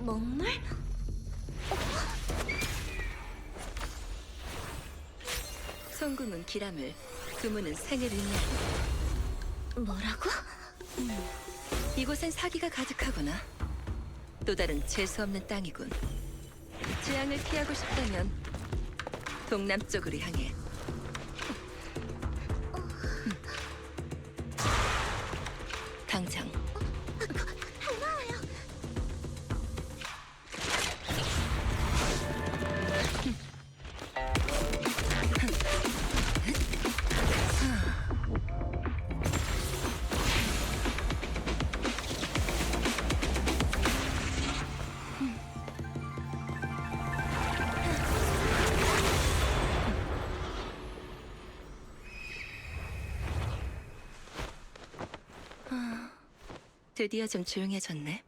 먹물? 송금은 기람을, 두문은 생을 의미한다. 뭐라고? 이곳엔 사기가 가득하구나. 또 다른 재수없는 땅이군. 재앙을 피하고 싶다면 동남쪽으로 향해. 당장 드디어 좀 조용해졌네.